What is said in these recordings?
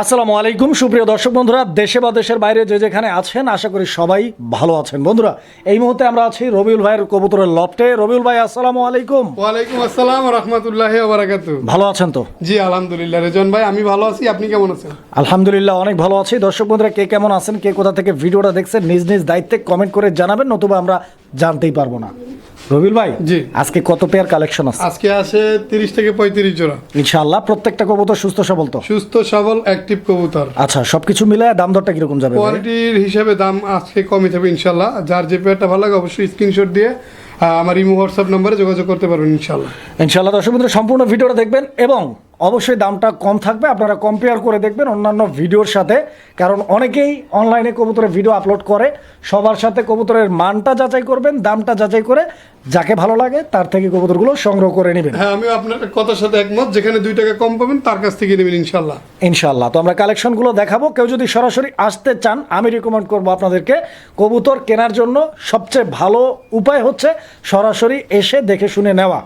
আসসালামু আলাইকুম সুপ্রিয় দর্শক বন্ধুরা দেশে বা দেশের বাইরে যে যেখানে আছেন আশা করি সবাই ভালো আছেন। বন্ধুরা এই মুহূর্তে আমরা আছি রবিউল ভাইয়ের কবুতরের লফটে। রবিউল ভাই আসসালামু আলাইকুম। ওয়ালাইকুম আসসালাম রহমতুল্লাহ বারাকাতু ভালো আছেন তো? জি আলহামদুলিল্লাহ। রেজন ভাই আমি ভালো আছি আপনি কেমন আছেন? আলহামদুলিল্লাহ অনেক ভালো আছি। দর্শক বন্ধুরা কে কেমন আছেন কে কোথা থেকে ভিডিওটা দেখছেন নিজ নিজ দায়িত্বে কমেন্ট করে জানাবেন নতুবা আমরা জানতেই পারব না। রবিউল ভাই জি। আজকে কত পেয়ার কালেকশন আছে? আজকে আসে তিরিশ থেকে পঁয়ত্রিশ জোড়া। ইনশাআল্লাহ প্রত্যেকটা কবুতর সুস্থ সবল তো? সুস্থ সবল অ্যাক্টিভ কবুতর। আচ্ছা সবকিছু মিলে দাম দরটা কীরকম যাবে কোয়ালিটির হিসাবে দাম আজকে কমই থাকবে ইনশাল্লাহ যার যে পেয়ারটা ভালো লাগে অবশ্যই স্ক্রিনশট দিয়ে আমার ইমো হোয়াটসঅ্যাপ নম্বরে যোগাযোগ করতে পারবেন ইনশাল্লাহ ইনশাআল্লাহ দর্শক বন্ধুরা সম্পূর্ণ ভিডিওটা দেখবেন এবং অবশ্যই দামটা কম থাকবে। আপনারা কম্পেয়ার করে দেখবেন অন্যান্য ভিডিওর সাথে। কারণ অনেকেই অনলাইনে কবুতরের ভিডিও আপলোড করে। সবার সাথে কবুতরের মানটা যাচাই করবেন দামটা যাচাই করে যাকে ভালো লাগে তার থেকে কবুতরগুলো সংগ্রহ করে নেবেন। হ্যাঁ আমি আপনার কথার সাথে একমত যেখানে দুই টাকা কম পাবেন তার কাছ থেকে নেবেন ইনশাল্লাহ ইনশাল্লাহ তো আমরা কালেকশনগুলো দেখাবো। কেউ যদি সরাসরি আসতে চান আমি রিকমেন্ড করব আপনাদেরকে কবুতর কেনার জন্য। সবচেয়ে ভালো উপায় হচ্ছে সরাসরি এসে দেখে শুনে নেওয়া।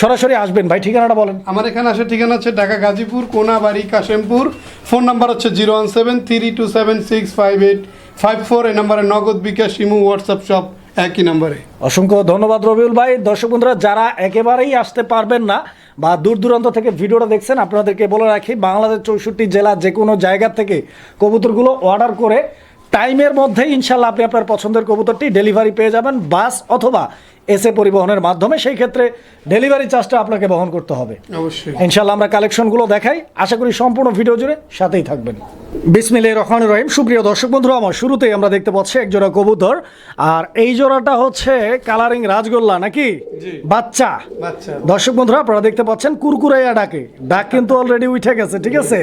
সরাসরি আসবেন। ভাই ঠিকানাটা বলেন। আমার এখানে আসার ঠিকানা হচ্ছে ঢাকা গাজীপুর কোনাবাড়ি কাশেমপুর। ফোন নাম্বার হচ্ছে zero one seven three two seven six five eight five four. এই নাম্বারে নগদ বিকাশ ইমু হোয়াটসঅ্যাপ সব। একই নাম্বারে। অসংখ্য ধন্যবাদ রবিউল ভাই। দর্শক বন্ধুরা, যারা একেবারেই আসতে পারবেন না বা দূর দূরান্ত থেকে ভিডিওটা দেখছেন, আপনাদেরকে বলে রাখি, বাংলাদেশ চৌষট্টি জেলা যে কোনো জায়গা থেকে কবুতরগুলো অর্ডার করে টাইমের মধ্যে ইনশাল্লাহ আপনি আপনার পছন্দের কবুতরটি ডেলিভারি পেয়ে যাবেন বাস অথবা এসে পরিবহনের মাধ্যমে সেই ক্ষেত্রে ডেলিভারি চার্জটা আপনাকে বহন করতে হবে। অবশ্যই। ইনশাল্লাহ আমরা কালেকশনগুলো দেখাই। আশা করি সম্পূর্ণ ভিডিও জুড়ে সাথেই থাকবেন। বিসমিল্লাহ রহমান রহিম। সুপ্রিয় দর্শক বন্ধুরা আমার শুরুতেই আমরা দেখতে পাচ্ছি এক জোড়া কবুতর। আর এই জোড়াটা হচ্ছে কালারিং রাজগোল্লা নাকি? বাচ্চা। দর্শক বন্ধুরা আপনারা দেখতে পাচ্ছেন কুরকুরাইয়া ডাকে। ডাক কিন্তু অলরেডি উঠে গেছে ঠিক আছে?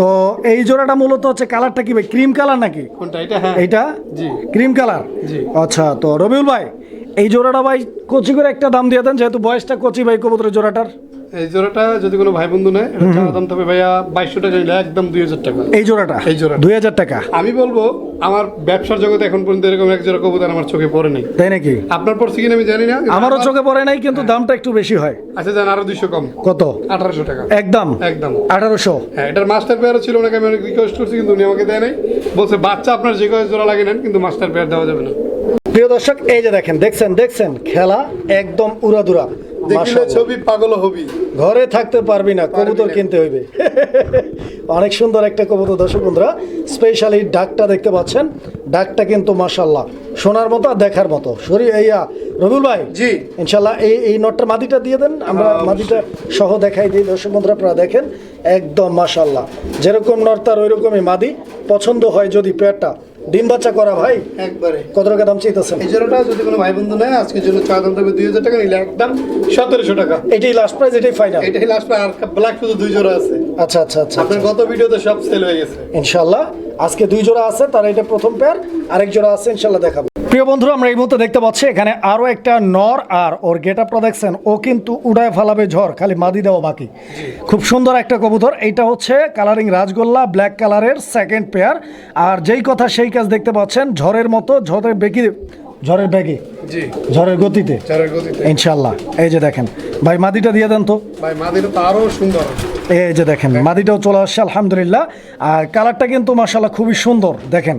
তো এই জোড়াটা মূলত হচ্ছে কালারটা কি ভাই ক্রিম কালার নাকি? কোনটা? এটা হ্যাঁ। এইটা? Cream colour? আচ্ছা তো রবিউল ভাই এই জোড়াটা ভাই কচি করে একটা দাম দিয়ে দেন যেহেতু বয়সটা কচি ভাই কবুতরের জোড়াটার। এই জোড়াটা যদি কোনো ভাই বন্ধু নেয় এটা চাওয়া দাম তবে ভাইয়া বাইশশো টাকা নিলে একদম দুই হাজার টাকা। এই জোড়াটা? এই জোড়াটা। দুই হাজার টাকা? আমি বলব আমার ব্যবসার জগতে এখন পর্যন্ত এরকম এক জোড়া কবুতর আমার চোখে পড়ে নেই। তাই নাকি? আপনার পড়ছে কিনা আমি জানি না আমারও চোখে পড়ে নাই কিন্তু দামটা একটু বেশি হয়। আচ্ছা জান আরও দুইশো কম। কত? আঠারোশো টাকা। একদম? একদম। আঠারোশো? হ্যাঁ এটার মাস্টার পেয়ারও ছিল ওনাকে আমি অনেক রিকোয়েস্ট করছি কিন্তু উনি আমাকে দেয় নাই। বলছে বাচ্চা আপনার যে কয়েক জোড়া লাগে নেন কিন্তু মাস্টার পেয়ার দেওয়া যাবে না। প্রিয় দর্শক এই যে দেখেন দেখছেন দেখছেন খেলা একদম উড়াদুরা। ছবি পাগল হবি। ঘরে থাকতে পারবি না কবুতর কিনতে হইবে। অনেক সুন্দর একটা কবুতর দর্শক বন্ধুরা স্পেশালি ডাকটা দেখতে পাচ্ছেন। ডাকটা কিন্তু মাশাল্লাহ শোনার মতো আর দেখার মতো। সরি এইয়া রবিউল ভাই? জি। ইনশাল্লাহ এই এই নটটার মাদিটা দিয়ে দেন আমরা হ্যাঁ, মাদিটা সহ দেখাই দিই দর্শক বন্ধুরা আপনারা দেখেন একদম মাশাল্লাহ যেরকম নর তার ওই রকমই মাদি পছন্দ হয় যদি পেয়ারটা। ডিম বাচ্চা করা ভাই? একবারে। কত টাকা দাম চাইতেছেন? এই জোড়াটা যদি কোনো ভাই বন্ধু নেয় আজকের জন্য চা দাম দেবে দুই হাজার টাকা নিলে একদম সতেরোশো টাকা। এটাই লাস্ট প্রাইস এটাই ফাইনাল এটাই লাস্ট প্রাইস আর ব্ল্যাক শুধু দুই জোড়া আছে। আচ্ছা আচ্ছা আচ্ছা আপনার গত ভিডিওতে সব সেল হয়ে গেছে। ইনশাল্লাহ আজকে দুই জোড়া আছে তার এটা প্রথম পেয়ার আরেক জোড়া আছে ইনশাল্লাহ দেখাবো। প্রিয় বন্ধুরা আমরা এই মুহূর্তে দেখতে পাচ্ছি এখানে আরও একটা নর আর ওর গেট আপটা দেখছেন ও কিন্তু উড়ায় ফালাবে ঝড় খালি মাদি দেওয়া বাকি। খুব সুন্দর একটা কবুতর এইটা হচ্ছে কালারিং রাজগোল্লা ব্ল্যাক কালারের সেকেন্ড পেয়ার আর যেই কথা সেই কাজ দেখতে পাচ্ছেন ঝড়ের মতো ঝড়ের বেগি ঝড়ের ব্যাগে জি। ঝড়ের গতিতে? ইনশাল্লাহ এই যে দেখেন ভাই মাদিটা দিয়ে দেন তো। ভাই মাদিটা তো আরও সুন্দর এই যে দেখেন মাদিটাও চলে আসছে আলহামদুলিল্লাহ। আর কালারটা কিন্তু মাসাল্লাহ খুবই সুন্দর দেখেন।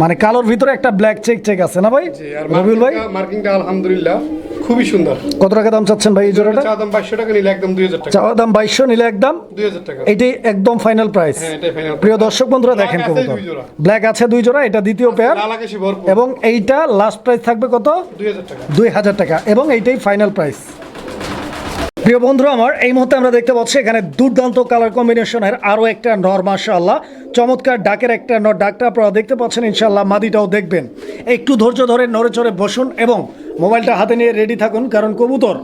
মানে কালোর ভিতরে একটা ব্ল্যাক চেক চেক আছে না ভাই? রবিউল ভাই? মার্কিংটা আলহামদুলিল্লাহ। খুবই সুন্দর। কত টাকা দাম চাচ্ছেন ভাই এই জোড়াটা? চা দাম 2200 টাকা নিলে একদম দুই হাজার টাকা। চা দাম 2200 নিলে একদম? দুই হাজার টাকা। এটাই একদম ফাইনাল প্রাইস হ্যাঁ, এটাই ফাইনাল প্রিয় দর্শক বন্ধুরা দেখেন কবুতর। ব্ল্যাক আছে দুই জোড়া এটা দ্বিতীয় পেয়ার এবং এইটা লাস্ট প্রাইস থাকবে কত? দুই হাজার টাকা। দুই হাজার টাকা। এবং এইটাই ফাইনাল প্রাইস প্রিয় বন্ধুরা আমার এই মুহূর্তে আমরা দেখতে পাচ্ছি এখানে দুর্দান্ত কালার কম্বিনেশনের আরও একটা নর মাশাআল্লাহ। চমৎকার ডাকের একটা নর ডাকটা আপনারা দেখতে পাচ্ছেন ইনশাল্লাহ মাদিটাও দেখবেন। একটু ধৈর্য ধরে নড়ে চড়ে বসুন এবং মোবাইলটা হাতে নিয়ে রেডি থাকুন কারণ কবুতর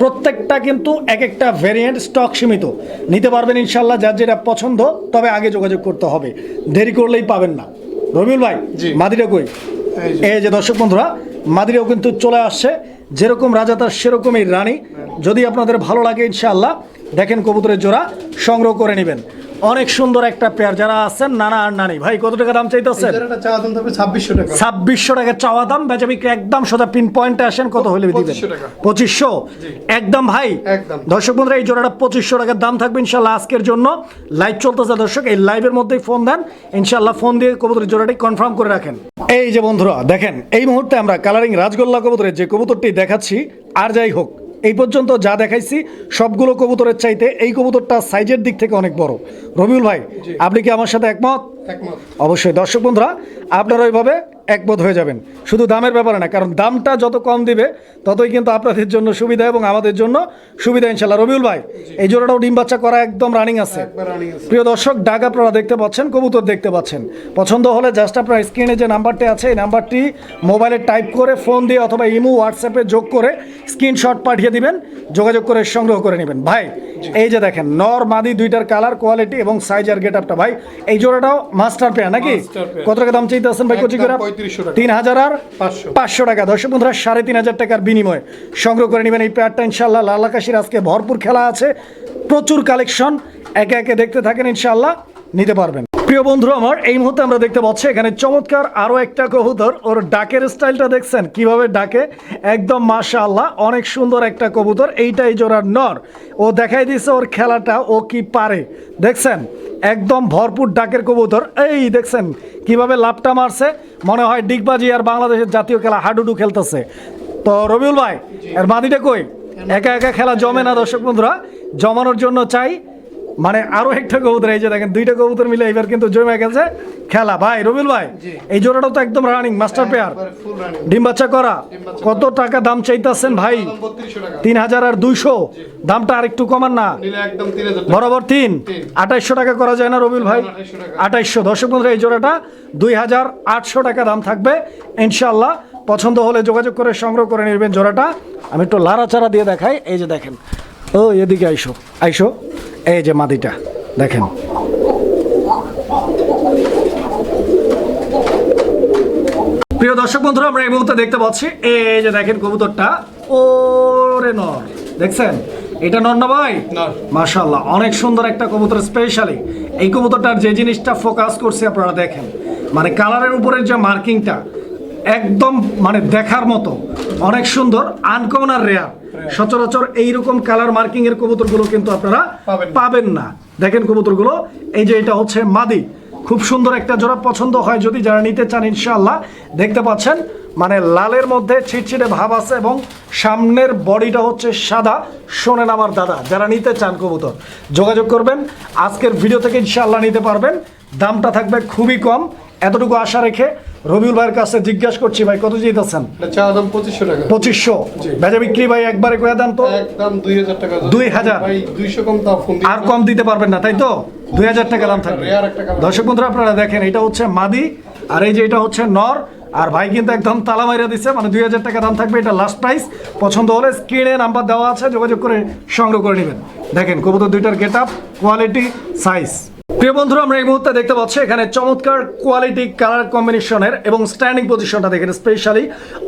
প্রত্যেকটা কিন্তু এক একটা ভেরিয়েন্ট স্টক সীমিত। নিতে পারবেন ইনশাল্লাহ যার যেটা পছন্দ তবে আগে যোগাযোগ করতে হবে। দেরি করলেই পাবেন না। রবিউল ভাই। মাদিটা কই? এই যে। এই যে দর্শক বন্ধুরা মাদিরাও কিন্তু চলে আসছে। যেরকম রাজা তার সেরকমই রানী। যদি আপনাদের ভালো লাগে ইনশাআল্লাহ, দেখেন কবুতরের জোড়া, সংগ্রহ করে নেবেন। অনেক সুন্দর একটা পেয়ার যারা আছেন নানা আর নানি ভাই কত টাকা দাম চাইতেছেন? থাকবে ছাব্বিশশো টাকা। ছাব্বিশশো টাকা চাওয়া দাম বেচা বিক্রি একদম সোজা পিন পয়েন্টে আসেন কত হলে দিবেন? পঁচিশশো একদম ভাই। দর্শক বন্ধুরা এই জোড়াটা পঁচিশশো টাকার দাম থাকবে ইনশাল্লাহ আজকের জন্য। লাইভ চলতেছে দর্শক এই লাইভের মধ্যেই ফোন দেন। ইনশাল্লাহ ফোন দিয়ে কবুতরের জোড়াটি কনফার্ম করে রাখেন। এই যে বন্ধুরা দেখেন এই মুহূর্তে আমরা কালারিং রাজগোল্লা কবুতরের যে কবুতরটি দেখাচ্ছি আর যাই হোক এই পর্যন্ত যা দেখাইছি সবগুলো কবুতরের চাইতে এই কবুতরটা সাইজের দিক থেকে অনেক বড়। রবিউল ভাই আপনি কি আমার সাথে একমত? অবশ্যই। দর্শক বন্ধুরা আপনারা ওইভাবে একমত হয়ে যাবেন। শুধু দামের ব্যাপারে না কারণ দামটা যত কম দিবে ততই কিন্তু আপনাদের জন্য সুবিধা এবং আমাদের জন্য সুবিধা ইনশাল্লাহ রবিউল ভাই এই জোড়াটাও ডিম বাচ্চা করা একদম রানিং আছে। রানিং আছে। প্রিয় দর্শক ডাক আপনারা দেখতে পাচ্ছেন কবুতর দেখতে পাচ্ছেন। পছন্দ হলে জাস্ট আপনার স্ক্রিনে যে নাম্বারটি আছে এই নাম্বারটি মোবাইলে টাইপ করে ফোন দিয়ে অথবা ইমো হোয়াটসঅ্যাপে যোগ করে স্ক্রিনশট পাঠিয়ে দিবেন যোগাযোগ করে সংগ্রহ করে নেবেন। ভাই এই যে দেখেন নর মাদি দুইটার কালার কোয়ালিটি এবং সাইজ আর গেট আপটা ভাই এই জোড়াটাও মাস্টার পেয়ার নাকি? কত টাকা দাম চাইতে আছেন ভাই কচি করে? তিন হাজার আর পাঁচশো। টাকা। দর্শক বন্ধুরা সাড়ে তিন হাজার টাকার বিনিময়ে সংগ্রহ করে নেবেন এই পেয়ারটা। ইনশাল্লাহ লাল আকাশের আজকে ভরপুর খেলা আছে। প্রচুর কালেকশন। একে একে দেখতে থাকেন ইনশাল্লাহ নিতে পারবেন। প্রিয় বন্ধু, আমার এই মুহূর্তে আমরা দেখতে পাচ্ছি, এখানে চমৎকার আরও একটা কবুতর। ওর ডাকের স্টাইলটা দেখছেন? কীভাবে ডাকে? একদম মাশাআল্লাহ, অনেক সুন্দর একটা কবুতর। এইটাই জোড়ার নর। ও দেখাই দিছে ওর খেলাটা, ও কি পারে। দেখছেন? একদম ভরপুর ডাকের কবুতর। এই দেখছেন, কীভাবে লাভটা মারছে। মনে হয় ডিগবাজি আর বাংলাদেশের জাতীয় খেলা হাডুডু খেলতেছে। তো রবিউল ভাই, এর মাদিটা কই? একা একা খেলা জমে না, দর্শক বন্ধুরা। জমানোর জন্য চাই। মানে আরও একটা কবুতর এই যে দেখেন দুইটা কবুতর মিলে এবার কিন্তু জমে গেছে। খেলা। ভাই রবিউল ভাই এই জোড়াটা তো একদম রানিং মাস্টার পেয়ার ডিম বাচ্চা করা। কত টাকা দাম চাইতেছেন ভাই? তিন হাজার আর দুইশো। দামটা আর একটু কমান না। বরাবর তিন। আঠাইশশো টাকা করা যায় না রবিউল ভাই? 2800 টাকা। আঠাইশশো। দর্শক বন্ধুরা এই জোড়াটা দুই হাজার আটশো টাকা দাম থাকবে। ইনশাল্লাহ পছন্দ হলে যোগাযোগ করে সংগ্রহ করে নেবেন জোড়াটা। আমি একটু লাড়াচাড়া দিয়ে দেখাই। এই যে দেখেন ও এদিকে আইসো। আইসো। এই যে মাদিটা দেখেন। প্রিয় দর্শক বন্ধুরা আমরা এই মুহূর্তে দেখতে পাচ্ছি এই যে দেখেন কবুতরটা। ওরে নর দেখছেন? এটা নর না ভাই। মাশাল্লাহ অনেক সুন্দর একটা কবুতর স্পেশালি এই কবুতরটার যে জিনিসটা ফোকাস করছে আপনারা দেখেন। মানে কালারের উপরের যে মার্কিংটা একদম মানে দেখার মতো অনেক সুন্দর আনকমন আর রেয়ার সচরাচর এইরকম কালার মার্কিং এর কবুতরগুলো কিন্তু আপনারা পাবেন না। দেখেন কবুতরগুলো এই যে এটা হচ্ছে মাদি। খুব সুন্দর একটা জোড়া পছন্দ হয় যদি যারা নিতে চান ইনশাআল্লাহ। দেখতে পাচ্ছেন মানে লালের মধ্যে ছিটছিটে ভাব আছে এবং সামনের বডিটা হচ্ছে সাদা শোনেন আমার দাদা। যারা নিতে চান কবুতর যোগাযোগ করবেন। আজকের ভিডিও থেকে ইনশাআল্লাহ নিতে পারবেন। দামটা থাকবে খুবই কম। এতটুকু আশা রেখে রবিউল ভাইয়ের কাছে জিজ্ঞাসা করছি ভাই কত এটা চাওয়া দাম পঁচিশশো টাকা। পঁচিশশো? বেচা বিক্রি ভাই একবারে কয়ে দেন তো? একদম দুই হাজার টাকা 2000 ভাই দুইশো কম ফোন আর কম দিতে পারবেন না তাই তো? দুই হাজার টাকা দাম থাকবে। দর্শক বন্ধুরা আপনারা দেখেন এটা হচ্ছে মাদি আর এই যে এটা হচ্ছে নর আর ভাই কিন্তু একদম তালা মাইরা দিচ্ছে মানে দুই হাজার টাকা দাম থাকবে এটা লাস্ট প্রাইস পছন্দ হলে স্ক্রিনে নাম্বার দেওয়া আছে যোগাযোগ করে সংগ্রহ করে নেবেন। দেখেন কবুতর দুইটার গেট আপ কোয়ালিটি সাইজ প্রিয় বন্ধুরা আমরা এই মুহূর্তে দেখতে পাচ্ছি এখানে চমৎকার কোয়ালিটি কালার কম্বিনেশনের এবং স্ট্যান্ডিং পজিশনটা দেখেন স্পেশালি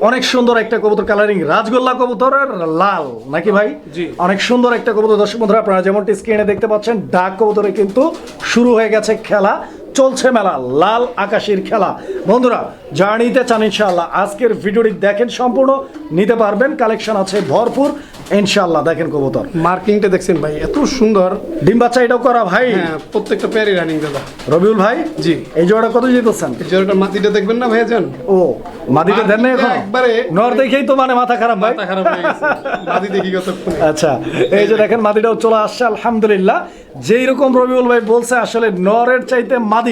অনেক সুন্দর একটা কবুতর কালারিং রাজগোল্লা কবুতরের লাল নাকি ভাই? জি। অনেক সুন্দর একটা কবুতর। দর্শক বন্ধুরা আপনারা যেমনটি স্ক্রিনে দেখতে পাচ্ছেন ডাক কবুতরে কিন্তু শুরু হয়ে গেছে খেলা। চলছে মেলা লাল আকাশের খেলা। বন্ধুরা যারা নিতে চান ইনশাআল্লাহ আজকের ভিডিওটি দেখেন সম্পূর্ণ নিতে পারবেন কালেকশন আছে ভরপুর ইনশাআল্লাহ দেখেন কবুতর। মার্কিংটা দেখছেন ভাই এত সুন্দর। ডিম বাচ্চা এটাও করা ভাই? হ্যাঁ প্রত্যেকটা প্যারি রানিং দাদা। রবিউল ভাই? জি। এই জোড়া কত জিতেছেন? এই জোড়াটা মাটিটা দেখবেন না ভাইয়া যান ও মাদিটা দেন না এখন? একবারে- নর দেখেই তো মানে মাথা খারাপ ভাই। মাথা খারাপ হয়ে গেছে। মাটি দেখি কতক্ষণে। আচ্ছা এই যে দেখেন মাদিটাও চলে আসছে আলহামদুলিল্লাহ। যেই রকম রবিউল ভাই বলছে আসলে নরের চাইতে মাদি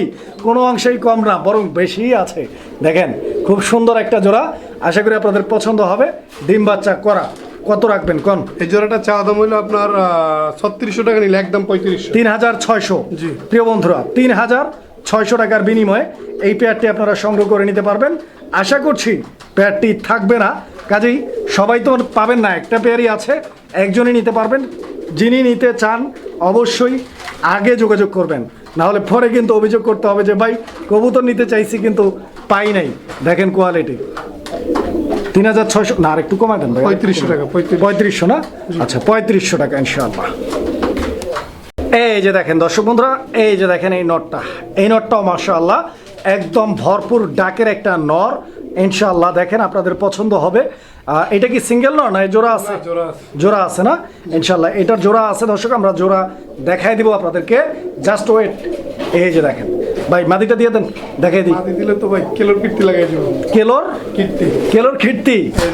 কোনো অংশেই কম না বরং বেশি আছে। দেখেন খুব সুন্দর একটা জোড়া। আশা করি আপনাদের পছন্দ হবে। ডিম বাচ্চা করা। কত রাখবেন কোন? এই জোড়াটা চাওয়া দাম হইল আপনার ছত্রিশশো টাকা নিলে একদম পঁয়ত্রিশশো। তিন হাজার ছয়শো। জি। প্রিয় বন্ধুরা তিন হাজার ছয়শো টাকার বিনিময়ে এই পেয়ারটি আপনারা সংগ্রহ করে নিতে পারবেন। আশা করছি পেয়ারটি থাকবে না। কাজেই সবাই তো পাবেন না একটা পেয়ারই আছে একজনই নিতে পারবেন। যিনি নিতে চান অবশ্যই আগে যোগাযোগ করবেন। না হলে পরে কিন্তু অভিযোগ করতে হবে যে ভাই কবুতর নিতে চাইছি কিন্তু পাই নাই। দেখেন কোয়ালিটি তিন হাজার ছয়শো না আর একটু কমায় দেন ভাই। পঁয়ত্রিশশো টাকা পঁয়ত্রিশ পঁয়ত্রিশশো না? আচ্ছা পঁয়ত্রিশশো টাকা ইনশাআল্লাহ। এই যে দেখেন দর্শক বন্ধুরা এই যে দেখেন এই নটটা। এই নটটাও মাশাআল্লাহ একদম ভরপুর ডাকের একটা নর। ইনশাআল্লাহ দেখেন আপনাদের পছন্দ হবে। এটা কি সিঙ্গেল নর না জোড়া আছে। জোড়া আছে। না? ইনশাআল্লাহ এটার জোড়া আছে দর্শক আমরা জোড়া দেখাই দিব আপনাদেরকে। জাস্ট ওয়েট এই যে দেখেন। ভাই মাদিটা দিয়ে দেন দেখাই দিই। দিলে তো ভাই কেলোর কীর্তি লাগাই দিব। কেলোর? কীর্তি। কেলোর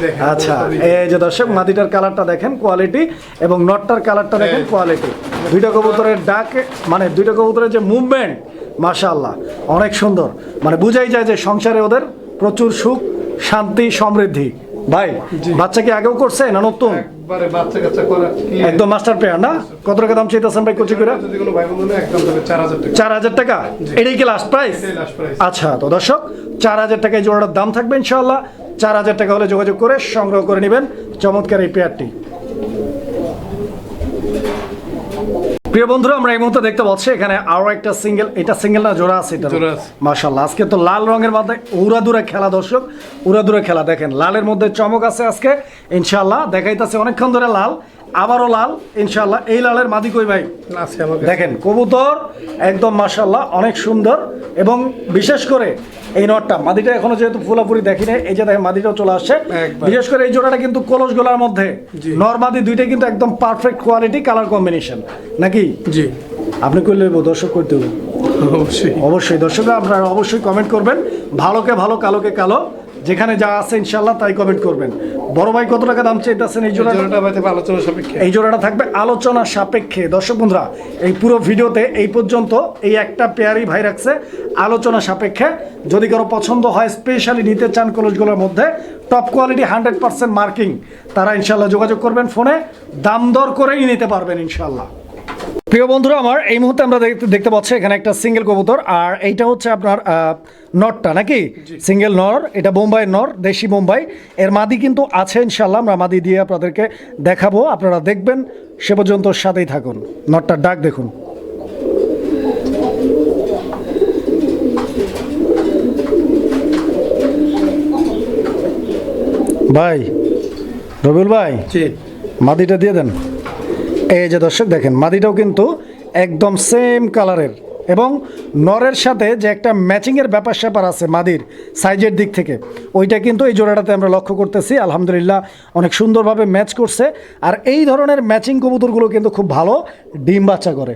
দেখেন, আচ্ছা এই যে দর্শক মাদিটার কালারটা দেখেন কোয়ালিটি এবং নটটার কালারটা দেখেন কোয়ালিটি দুইটা কবুতরের ডাক মানে দুইটা কবুতরের যে মুভমেন্ট মাশাআল্লাহ অনেক সুন্দর। মানে বুঝাই যায় যে সংসারে ওদের প্রচুর সুখ শান্তি সমৃদ্ধি। ভাই। বাচ্চা কি আগেও করছে না নতুন। একদম মাস্টার পেয়ার না? কত টাকা দাম চাইতেছেন ভাই কচি করে? চার হাজার টাকা। এটাই কি লাস্ট প্রাইস। আচ্ছা তো দর্শক চার হাজার টাকায় জোড়াটার দাম থাকবে ইনশাল্লাহ চার হাজার টাকা হলে যোগাযোগ করে সংগ্রহ করে নেবেন। চমৎকার এই পেয়ারটি প্রিয় বন্ধুরা আমরা এই মুহূর্তে দেখতে পাচ্ছি এখানে আরও একটা সিঙ্গেল এটা সিঙ্গেল না জোড়া আছে এটা। মাশাল্লাহ আজকে তো লাল রঙের মধ্যে উড়াদুরা খেলা দর্শক উড়াদুরা খেলা দেখেন। লালের মধ্যে চমক আছে আজকে ইনশাল্লাহ দেখাইতেছে অনেকক্ষণ ধরে লাল। আবারও লাল ইনশাল্লাহ এই লালের মাদি কই ভাই? দেখেন কবুতর একদম মাশাল্লাহ অনেক সুন্দর। এবং বিশেষ করে এই নটটা মাদিটা এখনও যেহেতু ফুলাপুরি দেখি নাই এই যে দেখেন মাদিটাও চলে আসছে। বিশেষ করে এই জোড়াটা কিন্তু কলস গোলার মধ্যে। জি। নর্মাদি দুইটা কিন্তু একদম পারফেক্ট কোয়ালিটি কালার কম্বিনেশন নাকি? জি। আপনি করলে দর্শক করতে হবে অবশ্যই। অবশ্যই দর্শকরা আপনারা অবশ্যই কমেন্ট করবেন। ভালোকে ভালো কালোকে কালো। যেখানে যা আছে ইনশাল্লাহ তাই কমেন্ট করবেন। বড় ভাই কত টাকা দাম চাইতেছেন এই জোড়াটা? আলোচনা সাপেক্ষে। এই জোড়াটা থাকবে আলোচনা সাপেক্ষে। দর্শক বন্ধুরা এই পুরো ভিডিওতে এই পর্যন্ত এই একটা পেয়ারই ভাই রাখছে আলোচনা সাপেক্ষে। যদি কারও পছন্দ হয় স্পেশালি নিতে চান কলেজগুলোর মধ্যে top quality hundred percent marking তারা ইনশাল্লাহ যোগাযোগ করবেন ফোনে। দাম দর করেই নিতে পারবেন ইনশাল্লাহ। প্রিয় বন্ধুরা আমার এই মুহূর্তে আমরা দেখতে দেখতে পাচ্ছি এখানে একটা সিঙ্গেল কবুতর আর এইটা হচ্ছে আপনার নরটা নাকি? সিঙ্গেল নর এটা বোম্বাই নর দেশি বোম্বাই। এর মাদি কিন্তু আছে ইনশাল্লাহ আমরা মাদি দিয়ে আপনাদেরকে দেখাবো আপনারা দেখবেন সে পর্যন্ত সাথেই থাকুন। নরটার ডাক দেখুন। ভাই রবিউল ভাই জি। মাদিটা দিয়ে দেন। এই যে দর্শক দেখেন মাদিটাও কিন্তু একদম সেম কালারের এবং নরের সাথে যে একটা ম্যাচিংয়ের ব্যাপার স্যাপার আছে মাদির সাইজের দিক থেকে ওইটা কিন্তু এই জোড়াটাতে আমরা লক্ষ্য করতেছি। আলহামদুলিল্লাহ অনেক সুন্দরভাবে ম্যাচ করছে। আর এই ধরনের ম্যাচিং কবুতরগুলো কিন্তু খুব ভালো ডিম বাচ্চা করে।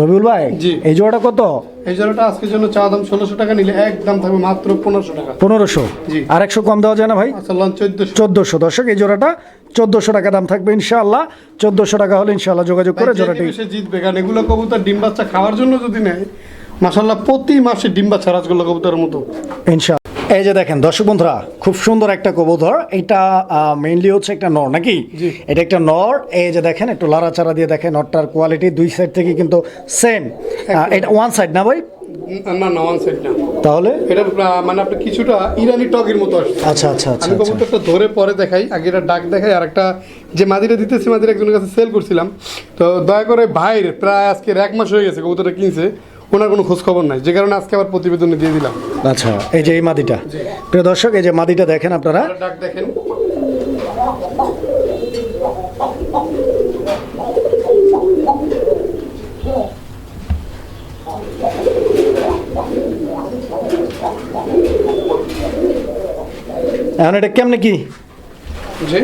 রবিউল ভাই এই জোড়াটা কত? এই জোড়াটা আজকের জন্য চা দাম ষোলোশো টাকা নিলে একদম থাকবে মাত্র পনেরোশো টাকা। পনেরোশো। আর একশো কম দেওয়া যায় না ভাই? আচ্ছা চোদ্দশো। চোদ্দোশো। দর্শক এই জোড়াটা চোদ্দোশো টাকা দাম থাকবে ইনশাআল্লাহ। চোদ্দোশো টাকা হলে ইনশাআল্লাহ যোগাযোগ করে জোড়াটি জিতবে কারণ এগুলো কবুতর ডিম বাচ্চা খাওয়ার জন্য যদি নেয় মাসাল্লাহ প্রতি মাসে ডিম বাচ্চা রাজগোল্লা কবুতরের মতো। ইনশাআল্লাহ। এই যে দেখেন দর্শক বন্ধুরা খুব সুন্দর একটা কবুতর। এটা মেইনলি হচ্ছে একটা নর নাকি? এটা একটা নর। এই যে দেখেন একটু লাড়াচাড়া দিয়ে দেখেন নরটার কোয়ালিটি দুই সাইড থেকে কিন্তু সেম এটা ওয়ান সাইড না ভাই? না না ওয়ান সাইড না। তাহলে? এটা মানে আপনি কিছুটা ইরানি টগের মতো আসছে। আচ্ছা আচ্ছা আচ্ছা আমি আচ্ছা। কবুতরটা ধরে পরে দেখাই আগে এটা ডাক দেখাই আর একটা যে মাদিরা দিতেছি মাদিরা একজনের কাছে সেল করছিলাম। তো দয়া করে ভাইয়ের প্রায় আজকে এক মাস হয়ে গেছে কবুতরটা কিনছে ওনার কোনো খোঁজ খবর নাই। যে কারণে আজকে আবার প্রতিবেদনে দিয়ে দিলাম। আচ্ছা এই যে এই মাদিটা। প্রিয় দর্শক এই যে মাদিটা দেখেন আপনারা। ডাক দেখেন। এখন এটা কেমনে কি? যে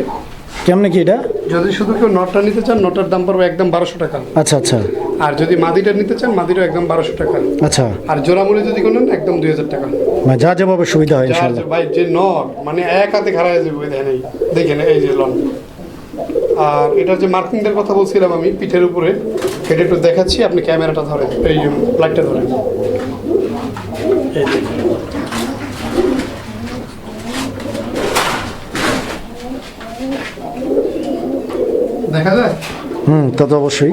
কেমনে কি এটা? যদি শুধু কেউ নটটা নিতে চান নটার দাম পড়বে একদম বারোশো টাকা। আচ্ছা আচ্ছা। আর যদি মাদিটা নিতে চান মাদিটা একদম বারোশো টাকা। আচ্ছা। আর জোড়ামুড়ি যদি কোনো একদম দুই হাজার টাকা। মানে যা যেভাবে সুবিধা হয় যা ইনশাআল্লাহ ভাই যে নর মানে এক হাতে খারাপ যাবে দেখেন এই দেখেন এই যে লন। আর এটা যে মার্কিংদের কথা বলছিলাম আমি পিঠের উপরে এটা একটু দেখাচ্ছি আপনি ক্যামেরাটা ধরেন এই লাইটটা ধরেন। এই দেখা যায়? হুম তা তো অবশ্যই।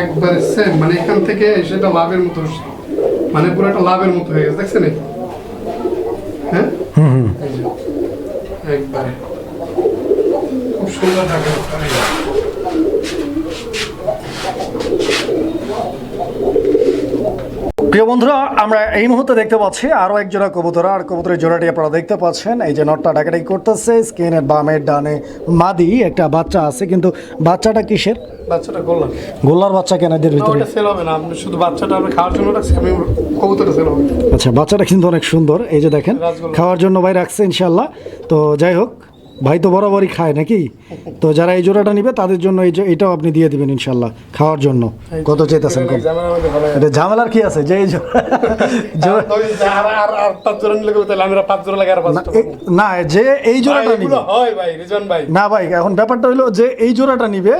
একবারে সেম মানে এখান থেকে সেটা লাভের মতো মানে পুরো একটা লাভের মতো হয়ে গেছে দেখছেন? হ্যাঁ? হুম হুম। একবারে। খুব সুন্দর থাকে প্রিয় বন্ধুরা আমরা এই মুহূর্তে দেখতে পাচ্ছি আরও এক জোড়া কবুতর আর কবুতরের জোড়াটি আপনারা দেখতে পাচ্ছেন। এই যে নটটা ডাকাডাকি করতেছে স্কিনের বামের ডানে মাদি একটা বাচ্চা আছে কিন্তু বাচ্চাটা কিসের? বাচ্চাটা করলাম গোল্লার বাচ্চা কেন এদের ভিতরে? সেল হবে না আপনি শুধু বাচ্চাটা আপনি খাওয়ার জন্য রাখছি আমি কবুতরটা সেল হবে। আচ্ছা বাচ্চাটা কিন্তু অনেক সুন্দর এই যে দেখেন খাওয়ার জন্য ভাই রাখছে ইনশাল্লাহ তো যাই হোক ভাই তো বরাবরই খায় নাকি? তো যারা এই জোড়াটা নিবে তাদের জন্য এই এটাও আপনি দিয়ে দিবেন ইনশাল্লাহ খাওয়ার জন্য। কত জামার এটা ঝামেলার কি আছে? যে না, যে এই জোড়াটা নিবে। ভাই। না ভাই এখন ব্যাপারটা হলো যে এই জোড়াটা নিবে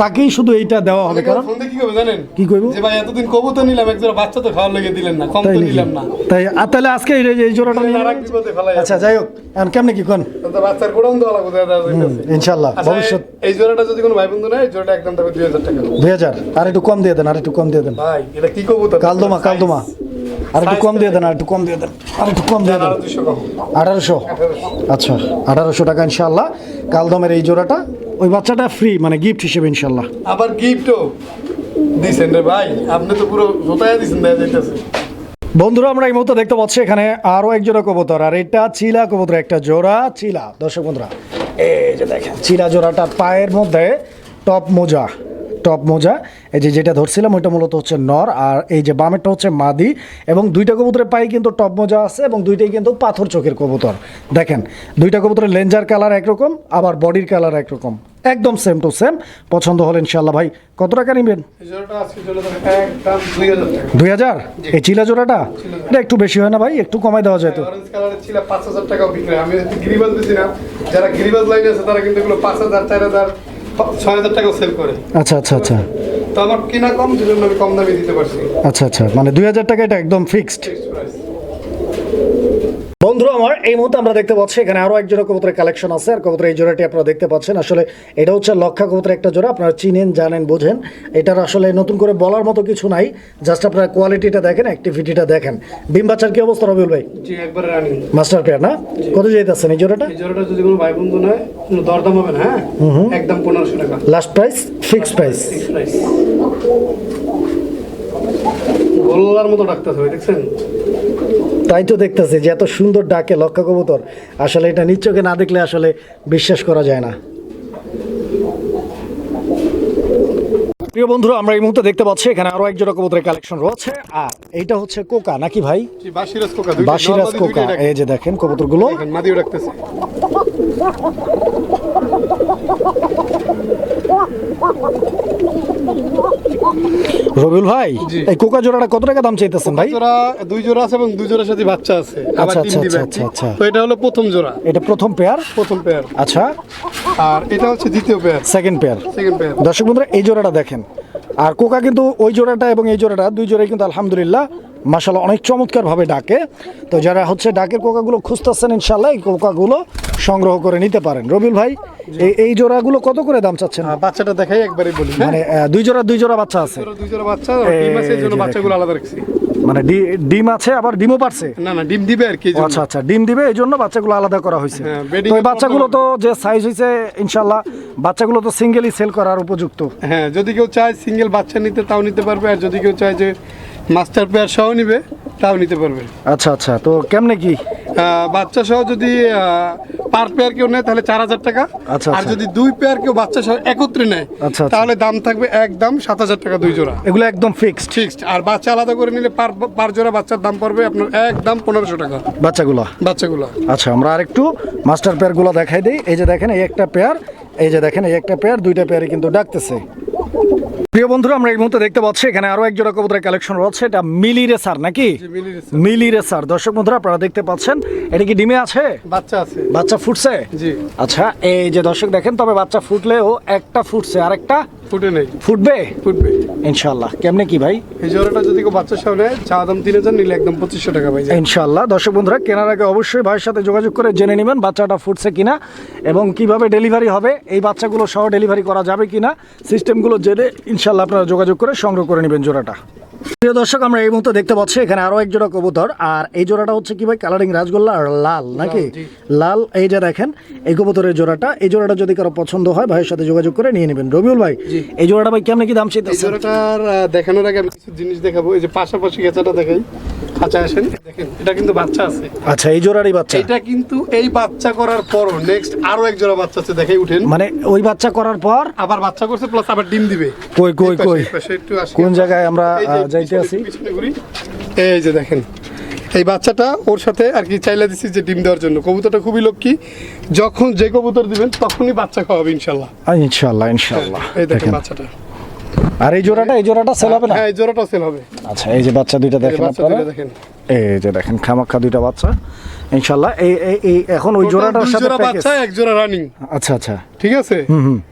তাকেই শুধু এইটা দেওয়া হবে কারণ ফোন দিয়ে কি করবে জানেন? কি করব? যে ভাই এতদিন কবুতর নিলাম এক জোড়া বাচ্চা তো খাওয়ার লেগে দিলেন না কম তো নিলাম না। তাই আর তাহলে আজকে এই এই জোড়াটা নিয়ে আর আচ্ছা যাই হোক এখন কেমনে কি কোন তো বাচ্চার গোডাউন দেওয়া লাগবে। ইনশাল্লাহ আচ্ছা, ভবিষ্যৎ। এই জোড়াটা যদি কোনো ভাই বন্ধু নেয় জোড়াটা একদম তবে দুই হাজার টাকা। দুই হাজার আর একটু কম দিয়ে দেন আর একটু কম দিয়ে দেন। ভাই এটা কি কবুতর? কালদমা কালদমা আর একটু কম দিয়ে দেন আর একটু কম দিয়ে দেন আর একটু কম দিয়ে দেন। আরও আঠারোশো। আচ্ছা আঠারোশো টাকা ইনশাল্লাহ কালদমের এই জোড়াটা ওই বাচ্চাটা ফ্রি মানে গিফট হিসেবে ইনশাল্লাহ আবার গিফটও দিছেন রে ভাই আপনি তো পুরো জোতায় দিছেন দেখা যাইতেছে। বন্ধুরা আমরা এই মুহূর্তে দেখতে পাচ্ছি এখানে আরও এক জোড়া কবুতর আর এটা চিলা কবুতর একটা জোড়া চিলা। দর্শক বন্ধুরা এই যে দেখেন চিলা জোড়াটা পায়ের মধ্যে টপ মোজা টপ মোজা। এই যে যেটা ধরছিলাম ওইটা মূলত হচ্ছে নর আর এই যে বামেরটা হচ্ছে মাদি এবং দুইটা কবুতরের পায়ে কিন্তু টপ মোজা আছে এবং দুইটাই কিন্তু পাথর চোখের কবুতর। দেখেন দুইটা কবুতরের লেঞ্জার কালার একরকম আবার বডির কালার একরকম। একদম সেম টু সেম পছন্দ হলে ইনশাল্লাহ ভাই কত টাকা নেবেন? দুই হাজার টাকা। এই চিলা জোড়াটা? এটা একটু বেশি হয় না ভাই একটু কমাই দেওয়া যায় তো। ছিল পাঁচ হাজার টাকাও বিক্রি আমি গিরিবাজ বেশি না। যারা গিরিবাজ লাইনে আছে তারা কিন্তু এগুলো পাঁচ হাজার চার হাজার ছয় হাজার টাকাও সেল করে। আচ্ছা আচ্ছা আচ্ছা। তো আমার কিনা কম সেজন্য আমি কম দামে দিতে পারছি। আচ্ছা আচ্ছা। মানে দুই হাজার টাকা এটা একদম ফিক্সড। বন্ধু আমার এই মুহূর্তে আমরা দেখতে পাচ্ছি এখানে আরও এক জোড়া কবুতরের কালেকশন আছে আর কবুতরের এই জোড়াটি আপনারা দেখতে পাচ্ছেন। আসলে এটা হচ্ছে লক্ষা কবুতরের একটা জোড়া আপনারা চিনেন জানেন বোঝেন। এটার আসলে নতুন করে বলার মতো কিছু নাই জাস্ট আপনারা কোয়ালিটিটা দেখেন অ্যাক্টিভিটিটা দেখেন। ডিম বাচ্চার কি অবস্থা রবিউল ভাই? জি একবারে রানি মাস্টার পেয়ার না? কত যেতেছেন এই জোড়াটা? এই জোড়াটা যদি কোনো ভাই বন্ধু নেয় কোনো দরদাম হবে না হ্যাঁ? একদম পনেরোশো টাকা। Last price fixed price price। গোল্লার মতো দেখছেন? তাই তো দেখতেছি যে এত সুন্দর ডাকে লক্ষা কবুতর। আসলে এটা নিচ্চকে না দেখলে আসলে বিশ্বাস করা যায় না। প্রিয় বন্ধুরা আমরা এই মুহূর্তে দেখতে পাচ্ছি এখানে আরও এক জোড়া কবুতরের কালেকশন রয়েছে। আর এইটা হচ্ছে কোকা নাকি ভাই? বাসিরাজ কোকা বাসিরাজ কোকা। এই যে দেখেন কবুতরগুলো। মাদিও ডাকতেছে রবিউল ভাই এই কোকা জোড়াটা কত টাকা দাম চাইতেছেন ভাই? জোড়া দুই জোড়া আছে এবং দুই জোড়ার সাথে বাচ্চা আছে। আচ্ছা, আচ্ছা, আচ্ছা, আচ্ছা। তো এটা হলো প্রথম জোড়া। এটা প্রথম পেয়ার প্রথম পেয়ার আচ্ছা। আর এটা হচ্ছে দ্বিতীয় pair second pair second pair দর্শক বন্ধুরা এই জোড়াটা দেখেন। আর কোকা কিন্তু ওই জোড়াটা এবং এই জোড়াটা দুই জোড়াই কিন্তু আলহামদুলিল্লাহ মাসাল্লাহ অনেক চমৎকারভাবে ডাকে। তো যারা হচ্ছে ডাকের কোকাগুলো খুঁজতেছেন ইনশাল্লাহ এই কোকাগুলো সংগ্রহ করে নিতে পারেন। রবিউল ভাই এই জোড়াগুলো কত করে দাম চাচ্ছেন? বাচ্চাটা দেখাই একবারই বলি হ্যাঁ? মানে দুই জোড়া দুই জোড়া বাচ্চা আছে। দুই জোড়া বাচ্চা ডিম আছে এই জন্য বাচ্চাগুলো আলাদা রাখছি। মানে ডিম আছে আবার ডিমও পারছে? না না ডিম দিবে আর কি। আচ্ছা আচ্ছা ডিম দিবে এই জন্য বাচ্চাগুলো আলাদা করা হয়েছে। হ্যাঁ, তো এই বাচ্চাগুলো তো যে সাইজ হয়েছে ইনশাল্লাহ বাচ্চাগুলো তো সিঙ্গেলই সেল করার উপযুক্ত। হ্যাঁ যদি কেউ চায় সিঙ্গেল বাচ্চা নিতে তাও নিতে পারবে আর যদি কেউ চায় যে মাস্টার পেয়ার সহ নিবে তাও নিতে পারবে। আচ্ছা আচ্ছা তো কেমনে কি? বাচ্চা সহ যদি পার পেয়ার কেউ নেয় তাহলে চার হাজার টাকা। আচ্ছা, আর আচ্ছা। যদি দুই পেয়ার কেউ বাচ্চা সহ একত্রে নেয় আচ্ছা, আচ্ছা। তাহলে দাম থাকবে একদম সাত হাজার টাকা দুই জোড়া। এগুলো একদম ফিক্সড ফিক্সড আর বাচ্চা আলাদা করে নিলে পার পার জোড়া বাচ্চার দাম পড়বে আপনার একদম পনেরোশো টাকা। বাচ্চাগুলো? বাচ্চাগুলো। আচ্ছা আমরা আরেকটু মাস্টার পেয়ারগুলো দেখাই দিই। এই যে দেখেন এই একটা পেয়ার এই যে দেখেন এই একটা পেয়ার দুইটা পেয়ারই কিন্তু ডাকতেছে। প্রিয় বন্ধুরা আমরা এই মুহূর্তে দেখতে পাচ্ছি এখানে আরও এক জোড়া কবুতরের কালেকশন রয়েছে। এটা মিলি রেসার নাকি? মিলি রেসার। মিলি রেসার। দর্শক বন্ধুরা আপনারা দেখতে পাচ্ছেন এটা কি ডিমে আছে? বাচ্চা আছে। বাচ্চা ফুটছে? জি। আচ্ছা এই যে দর্শক দেখেন তবে বাচ্চা ফুটলেও একটা ফুটছে আর একটা ফুটে নেই। ফুটবে? ফুটবে। ইনশাল্লাহ কেমনে কি ভাই? এই জোড়াটা যদি কেউ বাচ্চা সামনে চা দাম তিন হাজার নিলে একদম পঁচিশশো টাকা যায় ইনশাল্লাহ দর্শক বন্ধুরা কেনার আগে অবশ্যই ভাইয়ের সাথে যোগাযোগ করে জেনে নেবেন বাচ্চাটা ফুটছে কিনা এবং কীভাবে ডেলিভারি হবে এই বাচ্চাগুলো সহ ডেলিভারি করা যাবে কিনা সিস্টেমগুলো জেনে ইনশাল্লাহ আপনারা যোগাযোগ করে সংগ্রহ করে নেবেন জোড়াটা। প্রিয় দর্শক আমরা এই মুহূর্তে দেখতে পাচ্ছি এখানে আরও এক জোড়া কবুতর। আর এই জোড়াটা হচ্ছে কি ভাই কালারিং রাজগোল্লা আর লাল নাকি? লাল এই যে দেখেন এই কবুতরের জোড়াটা। এই জোড়াটা যদি কারও পছন্দ হয় ভাইয়ের সাথে যোগাযোগ করে নিয়ে নেবেন। রবিউল ভাই এই জোড়াটা ভাই কেমন কি দাম চাইতে জোড়াটার দেখানোর আগে আমি কিছু জিনিস দেখাবো। এই যে পাশাপাশি গেছাটা দেখাই। খাঁচা আসেন? দেখেন এটা কিন্তু বাচ্চা আছে। আচ্ছা এই জোড়ারই বাচ্চা? এটা কিন্তু এই বাচ্চা করার পরও নেক্সট আরও এক জোড়া বাচ্চা আছে দেখাই উঠেন। মানে ওই বাচ্চা করার পর? আবার বাচ্চা করছে প্লাস আবার ডিম দিবে। কই কই কই। কোন জায়গায় আমরা যাইতে আছি এই যে দেখেন এই বাচ্চাটা ওর সাথে আর কি চাইলা দিচ্ছি যে ডিম দেওয়ার জন্য। কবুতরটা খুবই লক্ষ্মী। যখন যে কবুতর দিবেন তখনই বাচ্চা খাওয়াবে ইনশাল্লাহ। ইনশাল্লাহ ইনশাল্লাহ। এই দেখেন। বাচ্চাটা। আর এই জোড়াটা এই জোড়াটা সেল হবে না? হ্যাঁ এই জোড়াটা সেল হবে। আচ্ছা এই যে বাচ্চা দুইটা দেখেন আপনারা? এই যে দেখেন খামাক্ষা দুইটা বাচ্চা। ইনশাল্লাহ এই এই- এখন ওই জোড়াটার সাথে জোড়া বাচ্চা এক জোড়া রানিং আচ্ছা আচ্ছা। ঠিক আছে?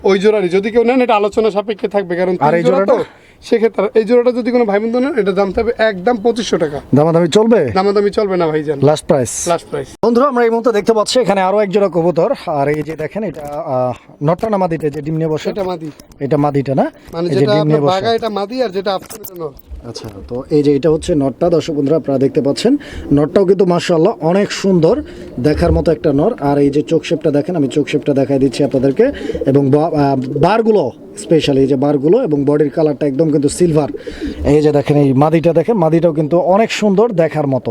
ওই জোড়ারই। যদি কেউ নেন এটা আলোচনা সাপেক্ষে থাকবে কারণ আর এই জোড়াটা? সেক্ষেত্রে এই জোড়াটা যদি কোনো ভাই বন্ধু নেন এটা দাম থাকবে একদম পঁচিশশো টাকা। দামাদামি চলবে? দামাদামি চলবে না ভাইজান। লাস্ট প্রাইস লাস্ট প্রাইস বন্ধুরা আমরা এই মুহূর্তে দেখতে পাচ্ছি এখানে আরও এক জোড়া কবুতর। আর এই যে দেখেন এটা আহ, নটটা না মাদিটা যে ডিম নিয়ে বসে? এটা মাদি। এটা মাদিটা না? মানে যেটা বাঘা এটা মাদি আর যেটা আপনার আচ্ছা তো এই যে এটা হচ্ছে নটটা দর্শক বন্ধুরা আপনারা দেখতে পাচ্ছেন। নটটাও কিন্তু মার্শাল্লাহ অনেক সুন্দর দেখার মতো একটা নর। আর এই যে চোখ শেপটা দেখেন আমি চোখ শেপটা দেখাই দিচ্ছি আপনাদেরকে। এবং বারগুলো স্পেশালি এই যে বারগুলো এবং বডির কালারটা একদম কিন্তু সিলভার এই যে দেখেন এই মাদিটা দেখেন মাদিটাও কিন্তু অনেক সুন্দর দেখার মতো।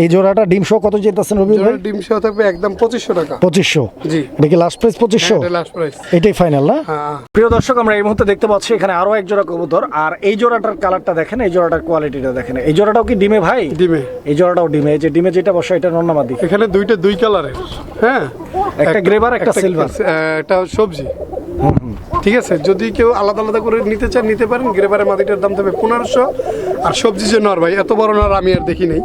এই জোড়াটা ডিম শো কত যেতেছেন রবি ভাই? ডিম সহ থাকবে একদম পঁচিশশো টাকা। পঁচিশশো? জি। এটা কি লাস্ট প্রাইস পঁচিশশো এটা লাস্ট প্রাইস এটাই ফাইনাল না? হ্যাঁ। প্রিয় দর্শক আমরা এই মুহূর্তে দেখতে পাচ্ছি এখানে আরও এক জোড়া কবুতর। আর এই জোড়াটার কালারটা দেখেন এই জোড়াটার কোয়ালিটিটা দেখেন। এই জোড়াটাও কি ডিমে ভাই? ডিমে। এই জোড়াটাও ডিমে। এই যে ডিমে যেটা বসা এটা নন্নামাদি এখানে দুইটা দুই কালারের হ্যাঁ? একটা গ্রেভার একটা সিলভার একটা সবজি। ঠিক আছে? যদি কেউ আলাদা আলাদা করে নিতে চান নিতে পারেন। গ্রেভারের মাদিটার দাম থাকবে পনেরোশো। আর সবজি যে নর ভাই এত বড় নর আমি আর দেখি নাই।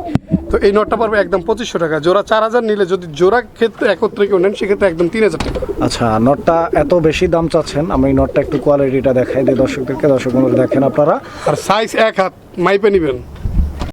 তো এই নটটা পারবে একদম পঁচিশশো টাকা। জোড়া চার হাজার নিলে যদি জোড়া ক্ষেত্রে একত্রে কেউ নেন সেক্ষেত্রে একদম তিন হাজার টাকা। আচ্ছা নটটা এত বেশি দাম চাচ্ছেন আমি এই নটটা একটু কোয়ালিটিটা দেখাই দিই দর্শকদেরকে। দর্শক দেখেন আপনারা। আর সাইজ এক হাত মাইপে নিবেন।